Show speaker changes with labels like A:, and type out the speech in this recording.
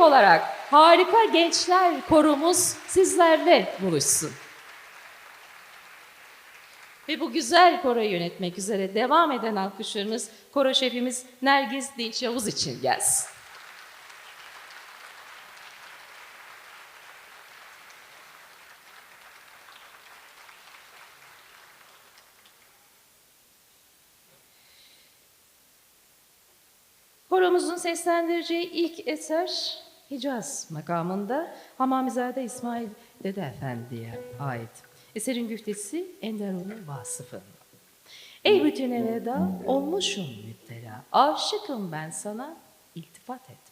A: Olarak harika gençler korumuz sizlerle buluşsun. Ve bu güzel koroyu yönetmek üzere devam eden alkışlarımız koro şefimiz Nergiz Dinç Yavuz için gelsin. Koromuzun seslendireceği ilk eser Hicaz makamında Hamamizade İsmail Dede Efendi'ye ait. Eserin güftesi Enderun'u Vasıf'ın. Ey bütün eleda olmuşum müptela, aşıkım ben sana iltifat et.